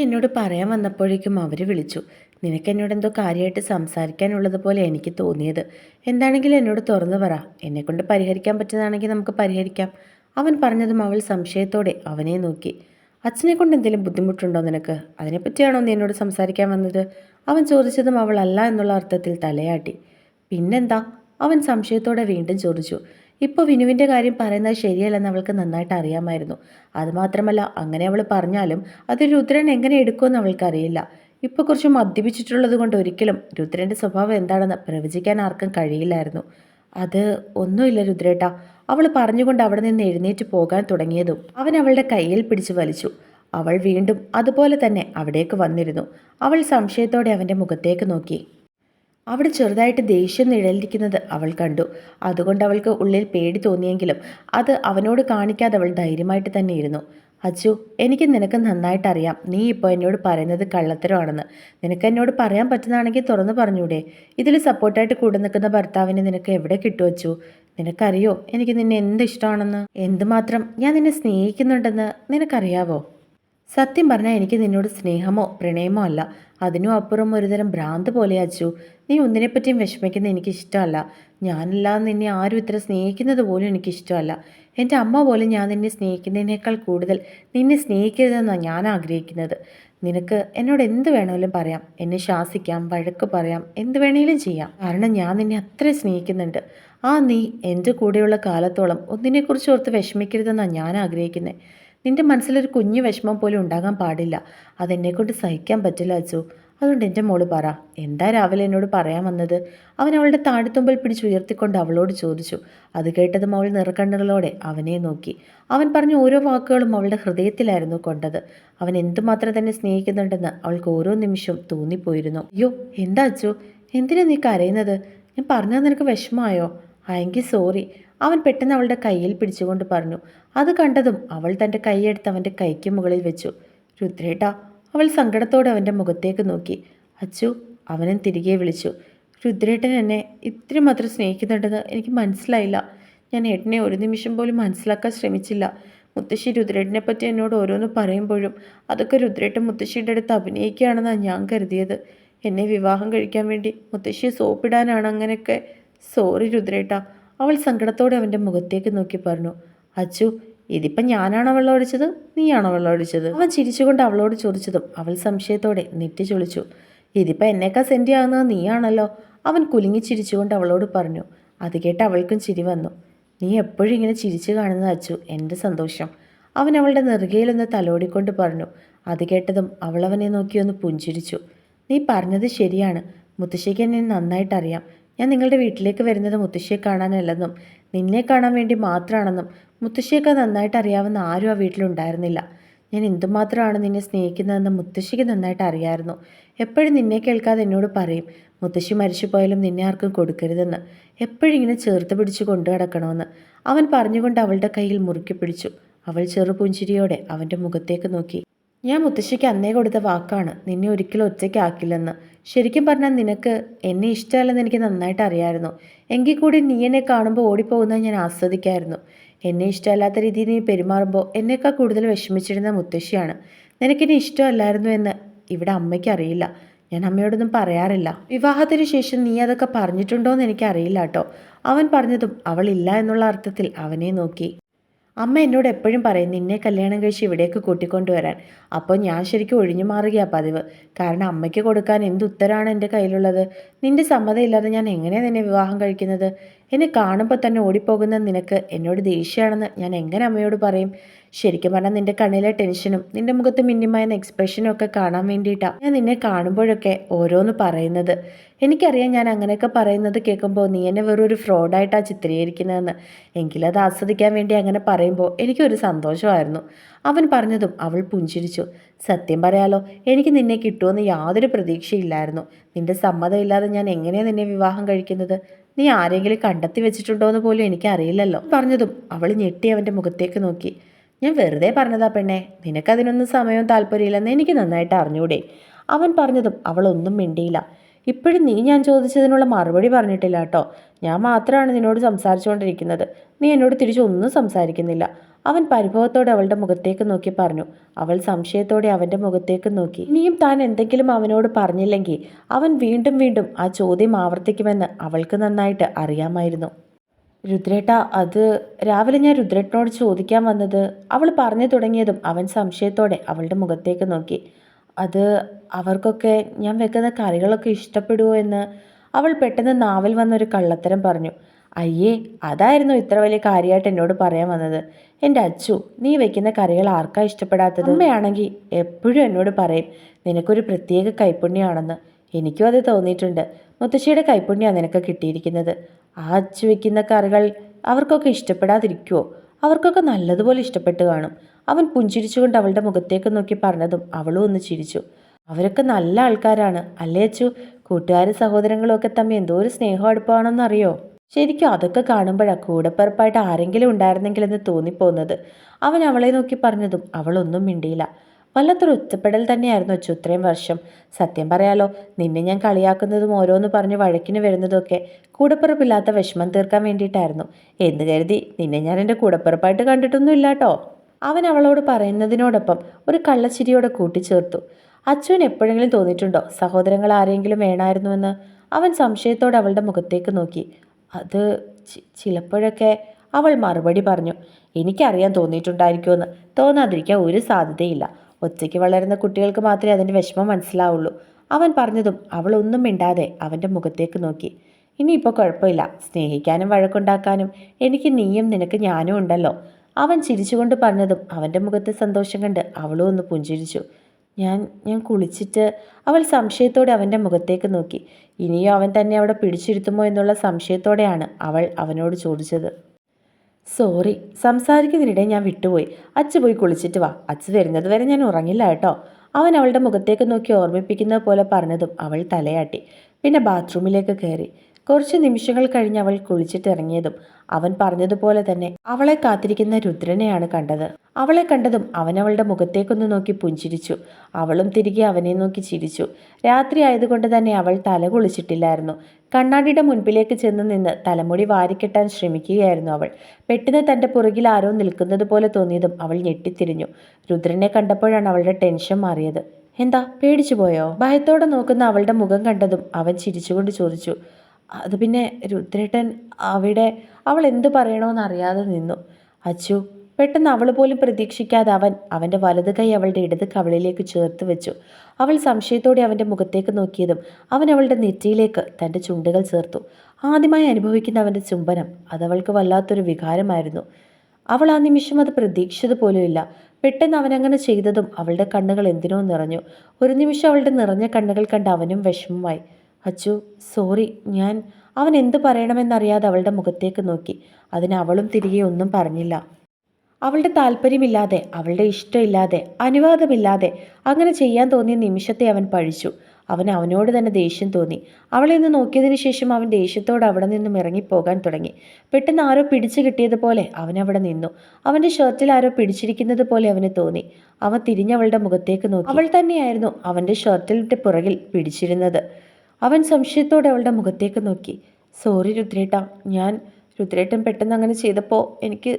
എന്നോട് പറയാൻ വന്നപ്പോഴേക്കും അവർ വിളിച്ചു. നിനക്ക് എന്നോട് എന്തോ കാര്യമായിട്ട് സംസാരിക്കാനുള്ളതുപോലെ എനിക്ക് തോന്നിയത്. എന്താണെങ്കിലും എന്നോട് തുറന്നു പറ. എന്നെക്കൊണ്ട് പരിഹരിക്കാൻ പറ്റുന്നതാണെങ്കിൽ നമുക്ക് പരിഹരിക്കാം. അവൻ പറഞ്ഞതും അവൾ സംശയത്തോടെ അവനെ നോക്കി. അച്ഛനെ കൊണ്ട് എന്തെങ്കിലും ബുദ്ധിമുട്ടുണ്ടോ നിനക്ക്? അതിനെപ്പറ്റിയാണോ നീ എന്നോട് സംസാരിക്കാൻ വന്നത്? അവൻ ചോദിച്ചതും അവൾ അല്ല എന്നുള്ള അർത്ഥത്തിൽ തലയാട്ടി. പിന്നെന്താ? അവൻ സംശയത്തോടെ വീണ്ടും ചോദിച്ചു. ഇപ്പോൾ വിനുവിന്റെ കാര്യം പറയുന്നത് ശരിയല്ലെന്ന് അവൾക്ക് നന്നായിട്ട് അറിയാമായിരുന്നു. അതുമാത്രമല്ല അങ്ങനെ അവൾ പറഞ്ഞാലും അത് രുദ്രൻ എങ്ങനെ എടുക്കുമെന്ന് അവൾക്കറിയില്ല. ഇപ്പോൾ കുറച്ച് മദ്യപിച്ചിട്ടുള്ളത് കൊണ്ട് ഒരിക്കലും രുദ്രന്റെ സ്വഭാവം എന്താണെന്ന് പ്രവചിക്കാൻ ആർക്കും കഴിയില്ലായിരുന്നു. അത് ഒന്നുമില്ല രുദ്രേട്ട. അവൾ പറഞ്ഞുകൊണ്ട് അവിടെ നിന്ന് എഴുന്നേറ്റ് പോകാൻ തുടങ്ങിയതും അവൻ അവളുടെ കയ്യിൽ പിടിച്ചു വലിച്ചു. അവൾ വീണ്ടും അതുപോലെ തന്നെ അവിടേക്ക് വന്നിരുന്നു. അവൾ സംശയത്തോടെ അവന്റെ മുഖത്തേക്ക് നോക്കി. അവിടെ ചെറുതായിട്ട് ദേഷ്യം നിഴലിരിക്കുന്നത് അവൾ കണ്ടു. അതുകൊണ്ട് അവൾക്ക് ഉള്ളിൽ പേടി തോന്നിയെങ്കിലും അത് അവനോട് കാണിക്കാതെ അവൾ ധൈര്യമായിട്ട് തന്നെ ഇരുന്നു. അച്ചു എനിക്ക് നിനക്ക് നന്നായിട്ടറിയാം നീ ഇപ്പോൾ എന്നോട് പറയുന്നത് കള്ളത്തരമാണെന്ന്. നിനക്ക് എന്നോട് പറയാൻ പറ്റുന്നതാണെങ്കിൽ തുറന്നു പറഞ്ഞൂടെ. ഇതിൽ സപ്പോർട്ടായിട്ട് കൂടെ നിൽക്കുന്ന ഭർത്താവിനെ നിനക്ക് എവിടെ കിട്ടും അച്ചു? നിനക്കറിയോ? എനിക്ക് നിന്നെ എന്ത് ഇഷ്ടമാണെന്ന്? എന്തുമാത്രം? ഞാൻ നിന്നെ സ്നേഹിക്കുന്നുണ്ടെന്ന് നിനക്കറിയാവോ? സത്യം പറഞ്ഞാൽ എനിക്ക് നിന്നോട് സ്നേഹമോ പ്രണയമോ അല്ല. അതിനും അപ്പുറം ഒരുതരം ഭ്രാന്ത് പോലെ അച്ചു. നീ ഒന്നിനെപ്പറ്റിയും വിഷമിക്കുന്ന എനിക്ക് ഇഷ്ടമല്ല ഞാനല്ലാതെ നിന്നെ ആരും ഇത്ര സ്നേഹിക്കുന്നത് പോലും എനിക്ക് ഇഷ്ടമല്ല എന്റെ അമ്മ പോലും ഞാൻ നിന്നെ സ്നേഹിക്കുന്നതിനേക്കാൾ കൂടുതൽ നിന്നെ സ്നേഹിക്കരുതെന്നാണ് ഞാൻ ആഗ്രഹിക്കുന്നത്. നിനക്ക് എന്നോട് എന്ത് വേണമെങ്കിലും പറയാം. എന്നെ ശാസിക്കാം വഴക്ക് പറയാം എന്ത് വേണമെങ്കിലും ചെയ്യാം. കാരണം ഞാൻ നിന്നെ അത്ര സ്നേഹിക്കുന്നുണ്ട്. ആ നീ എന്റെ കൂടെയുള്ള കാലത്തോളം ഒന്നിനെക്കുറിച്ച് ഓർത്ത് വിഷമിക്കരുതെന്നാണ് ഞാൻ ആഗ്രഹിക്കുന്നത് നിന്റെ മനസ്സിലൊരു കുഞ്ഞു വിഷമം പോലും ഉണ്ടാകാൻ പാടില്ല. അതെന്നെക്കൊണ്ട് സഹിക്കാൻ പറ്റില്ല അച്ചു. അതുകൊണ്ട് എന്റെ മോൾ പറ എന്താ രാവിലെ എന്നോട് പറയാൻ വന്നത്? അവൻ അവളുടെ താഴെത്തുമ്പിൽ പിടിച്ചുയർത്തിക്കൊണ്ട് അവളോട് ചോദിച്ചു. അത് കേട്ടതും അവൾ നിറക്കണ്ണുകളോടെ അവനെ നോക്കി. അവൻ പറഞ്ഞ ഓരോ വാക്കുകളും അവളുടെ ഹൃദയത്തിലായിരുന്നു കൊണ്ടത്. അവൻ എന്തുമാത്രം തന്നെ സ്നേഹിക്കുന്നുണ്ടെന്ന് അവൾക്ക് ഓരോ നിമിഷവും തോന്നിപ്പോയിരുന്നു. അയ്യോ എന്താ അച്ചു? എന്തിനാ നീ കരയുന്നത്? ഞാൻ പറഞ്ഞാൽ നിനക്ക് വിഷമമായോ? എങ്കിൽ സോറി അവൻ പെട്ടെന്ന് അവളുടെ കയ്യിൽ പിടിച്ചുകൊണ്ട് പറഞ്ഞു അത് കണ്ടതും അവൾ തന്റെ കൈയെടുത്ത് അവന്റെ കൈക്ക് മുകളിൽ വെച്ചു. രുദ്രേട്ട അവൾ സങ്കടത്തോടെ അവന്റെ മുഖത്തേക്ക് നോക്കി. അച്ചു അവനും തിരികെ വിളിച്ചു. രുദ്രേട്ടൻ എന്നെ ഇത്രയും മാത്രം സ്നേഹിക്കുന്നുണ്ടെന്ന് എനിക്ക് മനസ്സിലായില്ല. ഞാൻ ഏട്ടനെ ഒരു നിമിഷം പോലും മനസ്സിലാക്കാൻ ശ്രമിച്ചില്ല. മുത്തശ്ശി രുദ്രേട്ടനെ പറ്റി എന്നോട് ഓരോന്ന് പറയുമ്പോഴും അതൊക്കെ രുദ്രേട്ടൻ മുത്തശ്ശിയുടെ അടുത്ത് അഭിനയിക്കുകയാണെന്നാണ് ഞാൻ കരുതിയത്. എന്നെ വിവാഹം കഴിക്കാൻ വേണ്ടി മുത്തശ്ശിയെ സോപ്പിടാനാണ് അങ്ങനെയൊക്കെ. സോറി രുദ്രേട്ട അവൾ സങ്കടത്തോടെ അവന്റെ മുഖത്തേക്ക് നോക്കി പറഞ്ഞു അച്ചു ഇതിപ്പം ഞാനാണോ വെള്ളം ഒഴിച്ചത് നീയാണോ വെള്ളം ഒഴിച്ചത് അവൻ ചിരിച്ചുകൊണ്ട് അവളോട് ചോദിച്ചതും അവൾ സംശയത്തോടെ നെറ്റി ചൊളിച്ചു ഇതിപ്പം എന്നേക്കാ സെന്റി ആകുന്നത്? നീയാണല്ലോ? അവൻ കുലുങ്ങി ചിരിച്ചുകൊണ്ട് അവളോട് പറഞ്ഞു അത് കേട്ട് അവൾക്കും ചിരി വന്നു. നീ എപ്പോഴും ഇങ്ങനെ ചിരിച്ചു കാണുന്നത് അച്ചു എന്റെ സന്തോഷം. അവൻ അവളുടെ നെറുകയിലൊന്ന് തലോടിക്കൊണ്ട് പറഞ്ഞു അത് കേട്ടതും അവളവനെ നോക്കിയൊന്ന് പുഞ്ചിരിച്ചു. നീ പറഞ്ഞത് ശരിയാണ്. മുത്തശ്ശിക്ക് എന്നെ നന്നായിട്ട് അറിയാം ഞാൻ നിങ്ങളുടെ വീട്ടിലേക്ക് വരുന്നത് മുത്തശ്ശിയെ കാണാനല്ലെന്നും നിന്നെ കാണാൻ വേണ്ടി മാത്രമാണെന്നും മുത്തശ്ശിയൊക്കെ നന്നായിട്ട് അറിയാവുന്ന ആരും ആ വീട്ടിലുണ്ടായിരുന്നില്ല. ഞാൻ എന്തുമാത്രമാണ് നിന്നെ സ്നേഹിക്കുന്നതെന്ന് മുത്തശ്ശിക്ക് നന്നായിട്ട് അറിയാമായിരുന്നു എപ്പോഴും നിന്നെ കേൾക്കാതെ എന്നോട് പറയും മുത്തശ്ശി മരിച്ചു പോയാലും നിന്നെ ആർക്കും കൊടുക്കരുതെന്ന്. എപ്പോഴും ഇങ്ങനെ ചേർത്ത് പിടിച്ച് കൊണ്ടു കിടക്കണമെന്ന് അവൻ പറഞ്ഞുകൊണ്ട് അവളുടെ കയ്യിൽ മുറുക്കി പിടിച്ചു. അവൾ ചെറുപുഞ്ചിരിയോടെ അവന്റെ മുഖത്തേക്ക് നോക്കി. ഞാൻ മുത്തശ്ശിക്ക് അന്നേ കൊടുത്ത വാക്കാണ്. നിന്നെ ഒരിക്കലും ഒറ്റയ്ക്കാക്കില്ലെന്ന്. ശരിക്കും പറഞ്ഞാൽ നിനക്ക് എന്നെ ഇഷ്ടമല്ലെന്ന് എനിക്ക് നന്നായിട്ട് അറിയാമായിരുന്നു എങ്കിൽ കൂടി നീ എന്നെ കാണുമ്പോൾ ഓടിപ്പോകുന്നത് ഞാൻ ആസ്വദിക്കായിരുന്നു. എന്നെ ഇഷ്ടമല്ലാത്ത രീതിയിൽ നീ പെരുമാറുമ്പോൾ എന്നേക്കാൾ കൂടുതൽ വിഷമിച്ചിരുന്ന മുത്തശ്ശിയാണ്. നിനക്കിനി ഇഷ്ടമല്ലായിരുന്നു എന്ന് ഇവിടെ അമ്മയ്ക്ക് അറിയില്ല. ഞാൻ അമ്മയോടൊന്നും പറയാറില്ല. വിവാഹത്തിന് ശേഷം നീ അതൊക്കെ പറഞ്ഞിട്ടുണ്ടോ എന്ന് എനിക്കറിയില്ല കേട്ടോ. അവൻ പറഞ്ഞതും അവളില്ല എന്നുള്ള അർത്ഥത്തിൽ അവനെ നോക്കി. അമ്മ എന്നോട് എപ്പോഴും പറയും നിന്നെ കല്യാണം കഴിച്ച് ഇവിടേക്ക് കൂട്ടിക്കൊണ്ടുവരാൻ. അപ്പോൾ ഞാൻ ശരിക്കും ഒഴിഞ്ഞു മാറുകയാണ് പതിവ്. കാരണം അമ്മയ്ക്ക് കൊടുക്കാൻ എന്ത് ഉത്തരമാണ് എന്റെ കയ്യിലുള്ളത്? നിന്റെ സമ്മതമില്ലാതെ ഞാൻ എങ്ങനെയാണ് നിന്നെ വിവാഹം കഴിക്കുന്നത്? എന്നെ കാണുമ്പോൾ തന്നെ ഓടിപ്പോകുന്ന നിനക്ക് എന്നോട് ദേഷ്യമാണെന്ന് ഞാൻ എങ്ങനെ അമ്മയോട് പറയും? ശരിക്കും പറഞ്ഞാൽ നിന്റെ കണ്ണിലെ ടെൻഷനും നിന്റെ മുഖത്ത് മിന്നിമായുന്ന എക്സ്പ്രഷനും ഒക്കെ കാണാൻ വേണ്ടിയിട്ടാണ് ഞാൻ നിന്നെ കാണുമ്പോഴൊക്കെ ഓരോന്ന് പറയുന്നത്. എനിക്കറിയാം ഞാൻ അങ്ങനെയൊക്കെ പറയുന്നത് കേൾക്കുമ്പോൾ നീ എന്നെ വെറും ഒരു ഫ്രോഡായിട്ടാണ് ചിത്രീകരിക്കുന്നതെന്ന്. എങ്കിലത് ആസ്വദിക്കാൻ വേണ്ടി അങ്ങനെ പറയുമ്പോൾ എനിക്കൊരു സന്തോഷമായിരുന്നു. അവൻ പറഞ്ഞതും അവൾ പുഞ്ചിരിച്ചു. സത്യം പറയാലോ എനിക്ക് നിന്നെ കിട്ടുമെന്ന് യാതൊരു പ്രതീക്ഷയില്ലായിരുന്നു. നിന്റെ സമ്മതമില്ലാതെ ഞാൻ എങ്ങനെയാണ് നിന്നെ വിവാഹം കഴിക്കുന്നത്? നീ ആരെങ്കിലും കണ്ടെത്തി വെച്ചിട്ടുണ്ടോ എന്ന് പോലും എനിക്കറിയില്ലല്ലോ. പറഞ്ഞതും അവൾ ഞെട്ടി അവന്റെ മുഖത്തേക്ക് നോക്കി. ഞാൻ വെറുതെ പറഞ്ഞതാ പെണ്ണെ നിനക്കതിനൊന്നും സമയവും താല്പര്യമില്ലെന്ന് എനിക്ക് നന്നായിട്ട് അറിഞ്ഞൂടെ. അവൻ പറഞ്ഞതും അവൾ ഒന്നും മിണ്ടിയില്ല. ഇപ്പോഴും നീ ഞാൻ ചോദിച്ചതിനുള്ള മറുപടി പറഞ്ഞിട്ടില്ല കേട്ടോ. ഞാൻ മാത്രമാണ് നിന്നോട് സംസാരിച്ചുകൊണ്ടിരിക്കുന്നത്. നീ എന്നോട് തിരിച്ചൊന്നും സംസാരിക്കുന്നില്ല. അവൻ പരിഭവത്തോടെ അവളുടെ മുഖത്തേക്ക് നോക്കി പറഞ്ഞു. അവൾ സംശയത്തോടെ അവന്റെ മുഖത്തേക്ക് നോക്കി. ഇനിയും താൻ എന്തെങ്കിലും അവനോട് പറഞ്ഞില്ലെങ്കിൽ അവൻ വീണ്ടും വീണ്ടും ആ ചോദ്യം ആവർത്തിക്കുമെന്ന് അവൾക്ക് നന്നായിട്ട് അറിയാമായിരുന്നു. രുദ്രേട്ട അത് രാവിലെ ഞാൻ രുദ്രേട്ടനോട് ചോദിക്കാൻ വന്നത്. അവൾ പറഞ്ഞു തുടങ്ങിയതും അവൻ സംശയത്തോടെ അവളുടെ മുഖത്തേക്ക് നോക്കി. അത് അവർക്കൊക്കെ ഞാൻ വെക്കുന്ന കറികളൊക്കെ ഇഷ്ടപ്പെടുമോ എന്ന് അവൾ പെട്ടെന്ന് നാവിൽ വന്നൊരു കള്ളത്തരം പറഞ്ഞു. അയ്യേ അതായിരുന്നു ഇത്ര വലിയ കാര്യമായിട്ട് എന്നോട് പറയാൻ വന്നത്. എന്റെ അച്ചു നീ വെക്കുന്ന കറികൾ ആർക്കാ ഇഷ്ടപ്പെടാത്തത്? അമ്മയാണെങ്കിൽ എപ്പോഴും എന്നോട് പറയും നിനക്കൊരു പ്രത്യേക കൈപ്പുണ്യമാണെന്ന് എനിക്കും അത് തോന്നിയിട്ടുണ്ട്. മുത്തശ്ശിയുടെ കൈപ്പുണ്യമാണ് നിനക്ക് കിട്ടിയിരിക്കുന്നത്. ആ അച്ചു വെക്കുന്ന കറികൾ അവർക്കൊക്കെ ഇഷ്ടപ്പെടാതിരിക്കുമോ അവർക്കൊക്കെ നല്ലതുപോലെ ഇഷ്ടപ്പെട്ട് കാണും. അവൻ പുഞ്ചിരിച്ചുകൊണ്ട് അവളുടെ മുഖത്തേക്ക് നോക്കി പറഞ്ഞതും അവളും ഒന്ന് ചിരിച്ചു. അവരൊക്കെ നല്ല ആൾക്കാരാണ്. അല്ലേ അച്ചു? കൂട്ടുകാരും സഹോദരങ്ങളും ഒക്കെ തമ്മിൽ എന്തോ ഒരു സ്നേഹം അടുപ്പാണെന്നറിയോ? ശരിക്കും അതൊക്കെ കാണുമ്പോഴാണ് കൂടപ്പിറപ്പായിട്ട് ആരെങ്കിലും ഉണ്ടായിരുന്നെങ്കിൽ എന്ന് തോന്നിപ്പോകുന്നത്. അവൻ അവളെ നോക്കി പറഞ്ഞതും അവളൊന്നും മിണ്ടിയില്ല. വല്ലാത്തൊരു ഒറ്റപ്പെടൽ തന്നെയായിരുന്നു അച്ചു ഇത്രയും വർഷം. സത്യം പറയാലോ നിന്നെ ഞാൻ കളിയാക്കുന്നതും ഓരോന്ന് പറഞ്ഞ് വഴക്കിന് വരുന്നതൊക്കെ കൂടപ്പിറപ്പില്ലാത്ത വിഷമം തീർക്കാൻ വേണ്ടിയിട്ടായിരുന്നു. എന്ന് കരുതി നിന്നെ ഞാൻ എന്റെ കൂടപ്പിറപ്പായിട്ട് കണ്ടിട്ടൊന്നും ഇല്ലാട്ടോ അവൻ അവളോട് പറയുന്നതിനോടൊപ്പം ഒരു കള്ളച്ചിരിയോടെ കൂട്ടിച്ചേർത്തു. അച്ചുവിന് എപ്പോഴെങ്കിലും തോന്നിയിട്ടുണ്ടോ? സഹോദരങ്ങൾ ആരെങ്കിലും വേണമായിരുന്നുവെന്ന് അവൻ സംശയത്തോടെ അവളുടെ മുഖത്തേക്ക് നോക്കി. അത് ചിലപ്പോഴൊക്കെ അവൾ മറുപടി പറഞ്ഞു. എനിക്കറിയാൻ തോന്നിയിട്ടുണ്ടായിരിക്കുമെന്ന്. തോന്നാതിരിക്കാൻ ഒരു സാധ്യതയില്ല. ഒറ്റയ്ക്ക് വളരുന്ന കുട്ടികൾക്ക് മാത്രമേ അതിന്റെ വിഷമം മനസ്സിലാവുള്ളൂ. അവൻ പറഞ്ഞതും അവൾ ഒന്നും മിണ്ടാതെ അവന്റെ മുഖത്തേക്ക് നോക്കി. ഇനിയിപ്പോൾ കുഴപ്പമില്ല. സ്നേഹിക്കാനും വഴക്കുണ്ടാക്കാനും എനിക്ക് നീയും നിനക്ക് ഞാനും ഉണ്ടല്ലോ. അവൻ ചിരിച്ചുകൊണ്ട് പറഞ്ഞതും അവന്റെ മുഖത്തെ സന്തോഷം കണ്ട് അവളും ഒന്ന് പുഞ്ചിരിച്ചു. ഞാൻ ഞാൻ കുളിച്ചിട്ട് അവൾ സംശയത്തോടെ അവന്റെ മുഖത്തേക്ക് നോക്കി. ഇനിയും അവൻ തന്നെ അവിടെ പിടിച്ചിരുത്തുമോ എന്നുള്ള സംശയത്തോടെയാണ് അവൾ അവനോട് ചോദിച്ചത്. സോറി സംസാരിക്കുന്നതിനിടെ ഞാൻ വിട്ടുപോയി. അച്ഛ പോയി കുളിച്ചിട്ട് വാ. അച്ഛ വരുന്നത് വരെ ഞാൻ ഉറങ്ങില്ല കേട്ടോ. അവൻ അവളുടെ മുഖത്തേക്ക് നോക്കി ഓർമ്മിപ്പിക്കുന്നത് പോലെ പറഞ്ഞതും അവൾ തലയാട്ടി. പിന്നെ ബാത്റൂമിലേക്ക് കയറി. കുറച്ച് നിമിഷങ്ങൾ കഴിഞ്ഞ് അവൾ കുളിച്ചിട്ടിറങ്ങിയതും അവൻ പറഞ്ഞതുപോലെ തന്നെ അവളെ കാത്തിരിക്കുന്ന രുദ്രനെയാണ് കണ്ടത്. അവളെ കണ്ടതും അവൻ അവളുടെ മുഖത്തേക്കൊന്ന് നോക്കി പുഞ്ചിരിച്ചു. അവളും തിരികെ അവനെ നോക്കി ചിരിച്ചു. രാത്രി ആയതുകൊണ്ട് തന്നെ അവൾ തല കുളിച്ചിട്ടില്ലായിരുന്നു. കണ്ണാടിയുടെ മുൻപിലേക്ക് ചെന്ന് നിന്ന് തലമുടി വാരിക്കെട്ടാൻ ശ്രമിക്കുകയായിരുന്നു അവൾ. പെട്ടെന്ന് തന്റെ പുറകിൽ ആരോ നിൽക്കുന്നത് പോലെ തോന്നിയതും അവൾ ഞെട്ടിത്തിരിഞ്ഞു. രുദ്രനെ കണ്ടപ്പോഴാണ് അവളുടെ ടെൻഷൻ മാറിയത്. എന്താ? പേടിച്ചു പോയോ ഭയത്തോടെ നോക്കുന്ന അവളുടെ മുഖം കണ്ടതും അവൻ ചിരിച്ചുകൊണ്ട് ചോദിച്ചു. അത് പിന്നെ രുദ്രേട്ടൻ അവിടെ അവൾ എന്ത് പറയണമെന്ന് അറിയാതെ നിന്നു. അച്ചു പെട്ടെന്ന് അവൾ പോലും പ്രതീക്ഷിക്കാതെ അവൻ അവന്റെ വലത് കൈ അവളുടെ ഇടത് കവളിലേക്ക് ചേർത്ത് വെച്ചു. അവൾ സംശയത്തോടെ അവന്റെ മുഖത്തേക്ക് നോക്കിയതും അവൻ അവളുടെ നെറ്റിയിലേക്ക് തന്റെ ചുണ്ടുകൾ ചേർത്തു. ആദ്യമായി അനുഭവിക്കുന്ന അവന്റെ ചുംബനം അതവൾക്ക് വല്ലാത്തൊരു വികാരമായിരുന്നു. അവൾ ആ നിമിഷം അത് പ്രതീക്ഷിച്ചത് പോലുമില്ല പെട്ടെന്ന് അവനങ്ങനെ ചെയ്തതും അവളുടെ കണ്ണുകൾ എന്തിനോ നിറഞ്ഞു. ഒരു നിമിഷം അവളുടെ നിറഞ്ഞ കണ്ണുകൾ കണ്ട് അവനും വിഷമമായി. അച്ചു സോറി ഞാൻ അവൻ എന്തു പറയണമെന്നറിയാതെ അവളുടെ മുഖത്തേക്ക് നോക്കി. അതിന് അവളും തിരികെ ഒന്നും പറഞ്ഞില്ല. അവളുടെ താല്പര്യമില്ലാതെ അവളുടെ ഇഷ്ടമില്ലാതെ അനുവാദമില്ലാതെ അങ്ങനെ ചെയ്യാൻ തോന്നിയ നിമിഷത്തെ അവൻ പഴിച്ചു. അവൻ അവനോട് തന്നെ ദേഷ്യം തോന്നി. അവളെ ഒന്ന് നോക്കിയതിനു ശേഷം അവൻ ദേഷ്യത്തോട് അവിടെ നിന്നും ഇറങ്ങിപ്പോകാൻ തുടങ്ങി. പെട്ടെന്ന് ആരോ പിടിച്ചു കിട്ടിയതുപോലെ അവൻ അവിടെ നിന്നു. അവന്റെ ഷർട്ടിൽ ആരോ പിടിച്ചിരിക്കുന്നത് പോലെ അവന് തോന്നി. അവൻ തിരിഞ്ഞവളുടെ മുഖത്തേക്ക് നോക്കി. അവൾ തന്നെയായിരുന്നു അവന്റെ ഷർട്ടിലിന്റെ പുറകിൽ പിടിച്ചിരുന്നത്. അവൻ സംശയത്തോടെ അവളുടെ മുഖത്തേക്ക് നോക്കി. സോറി രുദ്രേട്ട. ഞാൻ രുദ്രേട്ടൻ പെട്ടെന്ന് അങ്ങനെ ചെയ്തപ്പോൾ എനിക്ക്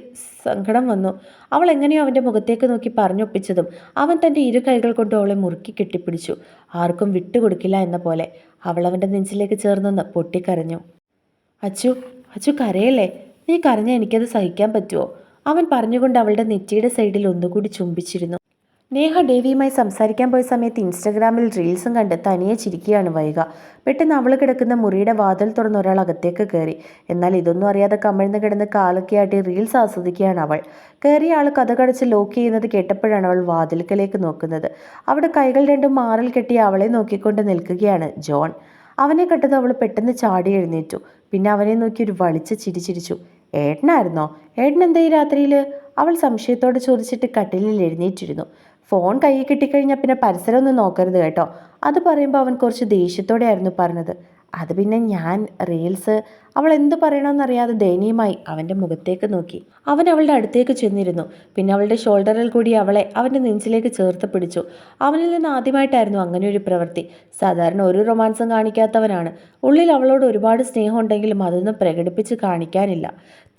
സങ്കടം വന്നു. അവൾ എങ്ങനെയോ അവന്റെ മുഖത്തേക്ക് നോക്കി പറഞ്ഞൊപ്പിച്ചതും അവൻ തന്റെ ഇരു കൈകൾ കൊണ്ട് അവളെ മുറുക്കി കെട്ടിപ്പിടിച്ചു. ആർക്കും വിട്ടുകൊടുക്കില്ല എന്ന പോലെ അവൾ അവന്റെ നെഞ്ചിലേക്ക് ചേർന്നൊന്ന് പൊട്ടിക്കരഞ്ഞു. അച്ചു അച്ചു കരയല്ലേ? നീ കരഞ്ഞാൽ എനിക്കത് സഹിക്കാൻ പറ്റുമോ അവൻ പറഞ്ഞുകൊണ്ട് അവളുടെ നെറ്റിയുടെ സൈഡിൽ ഒന്നുകൂടി ചുംബിച്ചിരുന്നു. നേഹ ദേവിയുമായി സംസാരിക്കാൻ പോയ സമയത്ത് ഇൻസ്റ്റഗ്രാമിൽ റീൽസും കണ്ട് തനിയെ ചിരിക്കുകയാണ് വൈക. പെട്ടെന്ന് അവൾ കിടക്കുന്ന മുറിയുടെ വാതിൽ തുറന്ന് ഒരാൾ അകത്തേക്ക് കയറി. എന്നാൽ ഇതൊന്നും അറിയാതെ കമിഴ്ന്ന് കിടന്ന് കാലൊക്കെയാട്ടി റീൽസ് ആസ്വദിക്കുകയാണ് അവൾ. കയറിയ ആൾ കഥ കടച്ച് ലോക്ക് ചെയ്യുന്നത് കേട്ടപ്പോഴാണ് അവൾ വാതിൽക്കലേക്ക് നോക്കുന്നത്. അവിടെ കൈകൾ രണ്ടും മാറിൽ കെട്ടി അവളെ നോക്കിക്കൊണ്ട് നിൽക്കുകയാണ് ജോൺ. അവനെ കണ്ടത് അവൾ പെട്ടെന്ന് ചാടി എഴുന്നേറ്റു. പിന്നെ അവനെ നോക്കി ഒരു വളിച്ച് ചിരിച്ചിരിച്ചു ഏട്ടനായിരുന്നോ? ഏട്ടൻ എന്താ ഈ രാത്രിയിൽ അവൾ സംശയത്തോടെ ചോദിച്ചിട്ട് കട്ടിലിൽ എഴുന്നേറ്റിരുന്നു. ഫോൺ കയ്യിൽ കിട്ടിക്കഴിഞ്ഞാൽ പിന്നെ പരിസരം ഒന്നും നോക്കരുത് കേട്ടോ. അത് പറയുമ്പോൾ അവൻ കുറച്ച് ദേഷ്യത്തോടെയായിരുന്നു പറഞ്ഞത്. അത് പിന്നെ ഞാൻ റീൽസ് അവൾ എന്ത് പറയണമെന്നറിയാതെ ദയനീയമായി അവന്റെ മുഖത്തേക്ക് നോക്കി. അവൻ അവളുടെ അടുത്തേക്ക് ചെന്നിരുന്നു. പിന്നെ അവളുടെ ഷോൾഡറിൽ കൂടി അവളെ അവന്റെ നെഞ്ചിലേക്ക് ചേർത്ത് പിടിച്ചു. അവനിൽ നിന്ന് ആദ്യമായിട്ടായിരുന്നു അങ്ങനെ ഒരു പ്രവൃത്തി. സാധാരണ ഒരു റൊമാൻസും കാണിക്കാത്തവനാണ്. ഉള്ളിൽ അവളോട് ഒരുപാട് സ്നേഹം ഉണ്ടെങ്കിലും അതൊന്നും പ്രകടിപ്പിച്ച് കാണിക്കാനില്ല.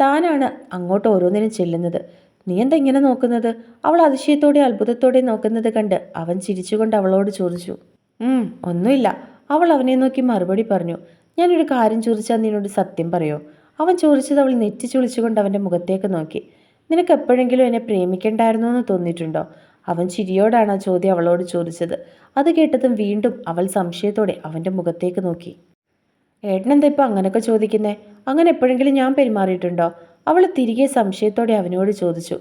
താനാണ് അങ്ങോട്ട് ഓരോന്നിനും ചെല്ലുന്നത്. നീ എന്താ ഇങ്ങനെ നോക്കുന്നത്? അവൾ അതിശയത്തോടെ അത്ഭുതത്തോടെ നോക്കുന്നത് കണ്ട് അവൻ ചിരിച്ചുകൊണ്ട് അവളോട് ചോദിച്ചു. "ഉം, ഒന്നുമില്ല. അവൾ അവനെ നോക്കി മറുപടി പറഞ്ഞു. ഞാനൊരു കാര്യം ചോദിച്ചാൽ നിന്നോട് സത്യം പറയോ? അവൻ ചോദിച്ചത് അവൾ നെറ്റി ചുളിച്ചുകൊണ്ട് അവന്റെ മുഖത്തേക്ക് നോക്കി. നിനക്ക് എപ്പോഴെങ്കിലും എന്നെ പ്രേമിക്കണ്ടായിരുന്നോ എന്ന് തോന്നിയിട്ടുണ്ടോ? അവൻ ചിരിയോടാണ് ആ ചോദ്യം അവളോട് ചോദിച്ചത്. അത് കേട്ടതും വീണ്ടും അവൾ സംശയത്തോടെ അവന്റെ മുഖത്തേക്ക് നോക്കി. ഏട്ടനെന്താ ഇപ്പം അങ്ങനെയൊക്കെ ചോദിക്കുന്നേ? അങ്ങനെ എപ്പോഴെങ്കിലും ഞാൻ പെരുമാറിയിട്ടുണ്ടോ? അവൾ തിരികെ സംശയത്തോടെ അവനോട് ചോദിച്ചു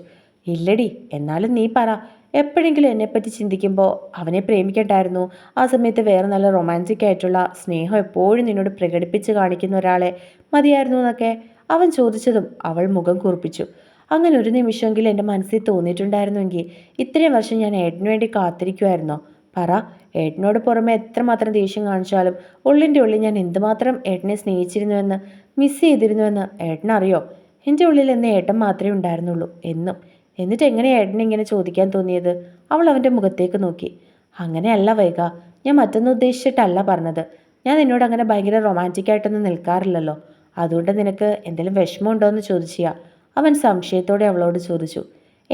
ഇല്ലടി എന്നാലും നീ പറ. എപ്പോഴെങ്കിലും എന്നെപ്പറ്റി ചിന്തിക്കുമ്പോൾ അവനെ പ്രേമിക്കണ്ടായിരുന്നു. ആ സമയത്ത് വേറെ നല്ല റൊമാന്റിക് ആയിട്ടുള്ള സ്നേഹം എപ്പോഴും നിന്നോട് പ്രകടിപ്പിച്ച് കാണിക്കുന്ന ഒരാളെ മതിയായിരുന്നു എന്നൊക്കെ അവൻ ചോദിച്ചതും അവൾ മുഖം കുറിപ്പിച്ചു. അങ്ങനെ ഒരു നിമിഷമെങ്കിലും എന്റെ മനസ്സിൽ തോന്നിയിട്ടുണ്ടായിരുന്നുവെങ്കിൽ ഇത്രയും വർഷം ഞാൻ ഏട്ടന് വേണ്ടി കാത്തിരിക്കുമായിരുന്നോ പറ. ഏട്ടനോട് പുറമെ എത്രമാത്രം ദേഷ്യം കാണിച്ചാലും ഉള്ളിന്റെ ഉള്ളിൽ ഞാൻ എന്തുമാത്രം ഏട്ടനെ സ്നേഹിച്ചിരുന്നുവെന്ന് മിസ് ചെയ്തിരുന്നുവെന്ന് ഏട്ടനറിയോ? എന്റെ ഉള്ളിൽ എന്ന് ഏട്ടൻ മാത്രമേ ഉണ്ടായിരുന്നുള്ളൂ. എന്നും. എന്നിട്ട് എങ്ങനെ ഏട്ടനെ ഇങ്ങനെ ചോദിക്കാൻ തോന്നിയത്? അവൾ അവന്റെ മുഖത്തേക്ക് നോക്കി. അങ്ങനെയല്ല വൈക ഞാൻ മറ്റൊന്നും ഉദ്ദേശിച്ചിട്ടല്ല പറഞ്ഞത്. ഞാൻ നിന്നോട് അങ്ങനെ ഭയങ്കര റൊമാന്റിക് ആയിട്ടൊന്നും നിൽക്കാറില്ലല്ലോ. അതുകൊണ്ട് നിനക്ക് എന്തെങ്കിലും വിഷമമുണ്ടോ എന്ന് ചോദിച്ചിയാ. അവൻ സംശയത്തോടെ അവളോട് ചോദിച്ചു.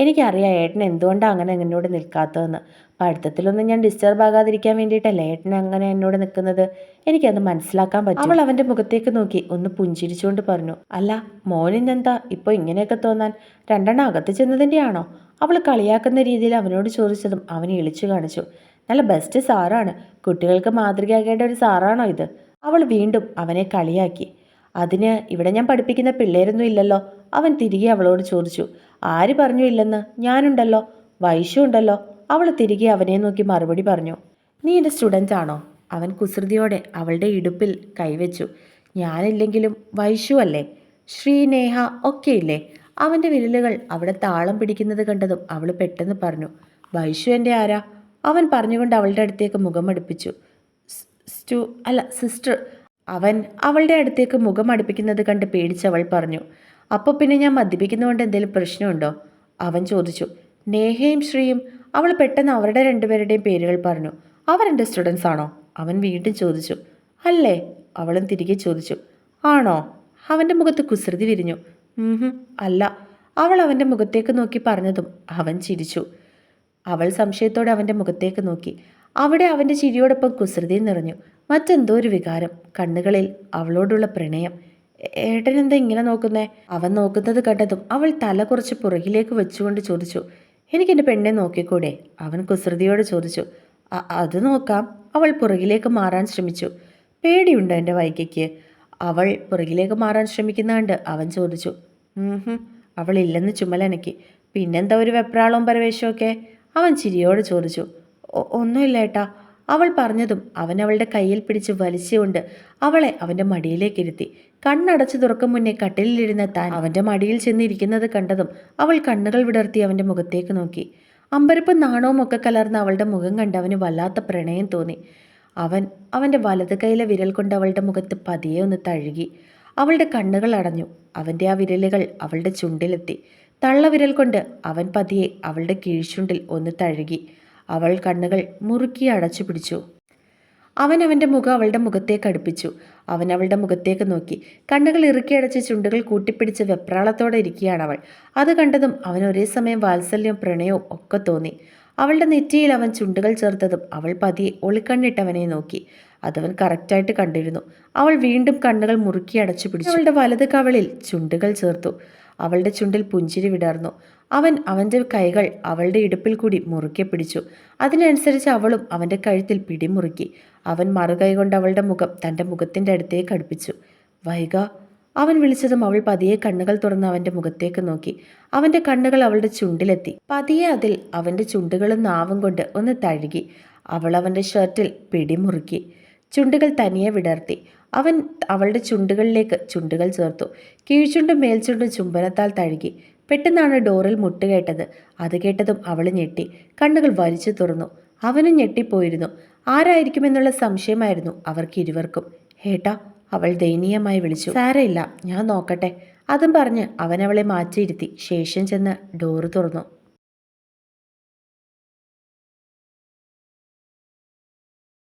എനിക്കറിയാം ഏട്ടൻ എന്തുകൊണ്ടാണ് അങ്ങനെ എന്നോട് നിൽക്കാത്തതെന്ന്. പഠിത്തത്തിലൊന്നും ഞാൻ ഡിസ്റ്റർബ് ആകാതിരിക്കാൻ വേണ്ടിയിട്ടല്ലേ ഏട്ടൻ അങ്ങനെ എന്നോട് നിൽക്കുന്നത്? എനിക്കത് മനസ്സിലാക്കാൻ പറ്റും. അവൾ അവന്റെ മുഖത്തേക്ക് നോക്കി ഒന്ന് പുഞ്ചിരിച്ചുകൊണ്ട് പറഞ്ഞു അല്ല മോനിന്നെന്താ ഇപ്പോൾ ഇങ്ങനെയൊക്കെ തോന്നാൻ? രണ്ടെണ്ണം അകത്ത് ചെന്നതിന്റെ ആണോ അവൾ കളിയാക്കുന്ന രീതിയിൽ അവനോട് ചോദിച്ചതും അവൻ ഇളിച്ചു കാണിച്ചു നല്ല ബെസ്റ്റ് സാറാണ്. കുട്ടികൾക്ക് മാതൃകയാകേണ്ട ഒരു സാറാണോ ഇത്? അവൾ വീണ്ടും അവനെ കളിയാക്കി അതിന് ഇവിടെ ഞാൻ പഠിപ്പിക്കുന്ന പിള്ളേരൊന്നും ഇല്ലല്ലോ. അവൻ തിരികെ അവളോട് ചോദിച്ചു ആര് പറഞ്ഞു ഇല്ലെന്ന്? ഞാനുണ്ടല്ലോ. വൈശു ഉണ്ടല്ലോ. അവൾ തിരികെ അവനെ നോക്കി മറുപടി പറഞ്ഞു. നീ എന്റെ സ്റ്റുഡന്റ് ആണോ? അവൻ കുസൃതിയോടെ അവളുടെ ഇടുപ്പിൽ കൈവച്ചു. ഞാനില്ലെങ്കിലും വൈശു അല്ലേ? ശ്രീനേഹ ഒക്കെ ഇല്ലേ അവന്റെ വിരലുകൾ അവിടെ താളം പിടിക്കുന്നത് കണ്ടതും അവൾ പെട്ടെന്ന് പറഞ്ഞു. വൈശു എന്റെ ആരാ? അവൻ പറഞ്ഞുകൊണ്ട് അവളുടെ അടുത്തേക്ക് മുഖം അടുപ്പിച്ചു. സ്റ്റു അല്ല സിസ്റ്റർ. അവൻ അവളുടെ അടുത്തേക്ക് മുഖം അടുപ്പിക്കുന്നത് കണ്ട് പേടിച്ചവൾ പറഞ്ഞു. അപ്പോൾ പിന്നെ ഞാൻ മദ്യപിക്കുന്നതുകൊണ്ട് എന്തെങ്കിലും പ്രശ്നമുണ്ടോ? അവൻ ചോദിച്ചു. നേഹയും ശ്രീയും അവൾ പെട്ടെന്ന് അവരുടെ രണ്ടുപേരുടെയും പേരുകൾ പറഞ്ഞു. അവരെന്റെ സ്റ്റുഡൻസ് ആണോ? അവൻ വീണ്ടും ചോദിച്ചു. അല്ലേ? അവളും തിരികെ ചോദിച്ചു. ആണോ? അവന്റെ മുഖത്ത് കുസൃതി വിരിഞ്ഞു. "ഉംഹും, അല്ല. അവൾ അവന്റെ മുഖത്തേക്ക് നോക്കി പറഞ്ഞതും അവൻ ചിരിച്ചു. അവൾ സംശയത്തോടെ അവന്റെ മുഖത്തേക്ക് നോക്കി. അവിടെ അവന്റെ ചിരിയോടൊപ്പം കുസൃതി നിറഞ്ഞു. മറ്റെന്തോ ഒരു വികാരം. കണ്ണുകളിൽ അവളോടുള്ള പ്രണയം. "ഏ- ഏട്ടനെന്താ ഇങ്ങനെ നോക്കുന്നേ? അവൻ നോക്കുന്നത് കണ്ടതും അവൾ തല കുറച്ച് പുറകിലേക്ക് വെച്ചുകൊണ്ട് ചോദിച്ചു എനിക്ക് എന്റെ പെണ്ണെ നോക്കിക്കൂടെ? അവൻ കുസൃതിയോട് ചോദിച്ചു "അ- അത് നോക്കാം. അവൾ പുറകിലേക്ക് മാറാൻ ശ്രമിച്ചു. പേടിയുണ്ടോ എന്റെ വൈകയ്ക്ക്? അവൾ പുറകിലേക്ക് മാറാൻ ശ്രമിക്കുന്നുണ്ട് അവൻ ചോദിച്ചു അവൾ ഇല്ലെന്ന് ചുമലനക്കി പിന്നെന്താ ഒരു വെപ്രാളവും പരവേശമൊക്കെ അവൻ ചിരിയോട് ചോദിച്ചു "ഒ- ഒന്നുമില്ല ഏട്ടാ അവൾ പറഞ്ഞതും അവൻ അവളുടെ കയ്യിൽ പിടിച്ച് വലിച്ചുകൊണ്ട് അവളെ അവന്റെ മടിയിലേക്ക് ഇരുത്തി. കണ്ണടച്ചു തുറക്കും മുന്നേ കട്ടിലിരുന്ന താൻ അവന്റെ മടിയിൽ ചെന്നിരിക്കുന്നത് കണ്ടതും അവൾ കണ്ണുകൾ വിടർത്തി അവന്റെ മുഖത്തേക്ക് നോക്കി. അമ്പരപ്പും നാണവും ഒക്കെ കലർന്ന അവളുടെ മുഖം കണ്ട് അവന് വല്ലാത്ത പ്രണയം തോന്നി. അവൻ അവന്റെ വലത് കൈയിലെ വിരൽ കൊണ്ട് അവളുടെ മുഖത്ത് പതിയെ ഒന്ന് തഴുകി. അവളുടെ കണ്ണുകൾ അടഞ്ഞു. അവന്റെ ആ വിരലുകൾ അവളുടെ ചുണ്ടിലെത്തി. തള്ളവിരൽ കൊണ്ട് അവൻ പതിയെ അവളുടെ കീഴ്ചുണ്ടിൽ ഒന്ന് തഴുകി. അവൾ കണ്ണുകൾ മുറുക്കി അടച്ചു പിടിച്ചു. അവൻ അവന്റെ മുഖം അവളുടെ മുഖത്തേക്ക് അടുപ്പിച്ചു. അവൻ അവളുടെ മുഖത്തേക്ക് നോക്കി. കണ്ണുകൾ ഇറുക്കി അടച്ച് ചുണ്ടുകൾ കൂട്ടിപ്പിടിച്ച് വെപ്രാളത്തോടെ ഇരിക്കുകയാണ് അവൾ. അത് കണ്ടതും അവൻ ഒരേ സമയം വാത്സല്യവും പ്രണയവും ഒക്കെ തോന്നി. അവളുടെ നെറ്റിയിൽ അവൻ ചുണ്ടുകൾ ചേർത്തതും അവൾ പതിയെ ഒളിക്കണ്ണിട്ടവനെ നോക്കി. അതവൻ കറക്റ്റായിട്ട് കണ്ടിരുന്നു. അവൾ വീണ്ടും കണ്ണുകൾ മുറുക്കി അടച്ചു പിടിച്ചു. അവളുടെ വലത് കവളിൽ ചുണ്ടുകൾ ചേർത്തു. അവളുടെ ചുണ്ടിൽ പുഞ്ചിരി വിടർന്നു. അവൻ അവന്റെ കൈകൾ അവളുടെ ഇടുപ്പിൽ കൂടി മുറുക്കെ പിടിച്ചു. അതിനനുസരിച്ച് അവളും അവന്റെ കഴുത്തിൽ പിടിമുറുക്കി. അവൻ മറുകൈ കൊണ്ട് അവളുടെ മുഖം തന്റെ മുഖത്തിന്റെ അടുത്തേക്ക് അടുപ്പിച്ചു. വൈക അവൻ വിളിച്ചതും അവൾ പതിയെ കണ്ണുകൾ തുറന്ന് അവന്റെ മുഖത്തേക്ക് നോക്കി. അവന്റെ കണ്ണുകൾ അവളുടെ ചുണ്ടിലെത്തി. പതിയെ അതിൽ അവന്റെ ചുണ്ടുകളും നാവും കൊണ്ട് ഒന്ന് തഴുകി. അവൾ അവന്റെ ഷർട്ടിൽ പിടിമുറുക്കി. ചുണ്ടുകൾ തനിയെ വിടർത്തി. അവൻ അവളുടെ ചുണ്ടുകളിലേക്ക് ചുണ്ടുകൾ ചേർത്തു. കീഴ്ചുണ്ടും മേൽചുണ്ടും ചുംബനത്താൽ തഴുകി. പെട്ടെന്നാണ് ഡോറിൽ മുട്ടുകേട്ടത് അത് കേട്ടതും അവൾ ഞെട്ടി. കണ്ണുകൾ വലിച്ചു തുറന്നു. അവനും ഞെട്ടിപ്പോയിരുന്നു. ആരായിരിക്കുമെന്നുള്ള സംശയമായിരുന്നു അവർക്ക് ഇരുവർക്കും. ഏട്ടാ അവൾ ദയനീയമായി വിളിച്ചു. സാരയില്ല ഞാൻ നോക്കട്ടെ. അതും പറഞ്ഞ് അവനവളെ മാറ്റിയിരുത്തി. ശേഷം ചെന്ന് ഡോറ് തുറന്നു.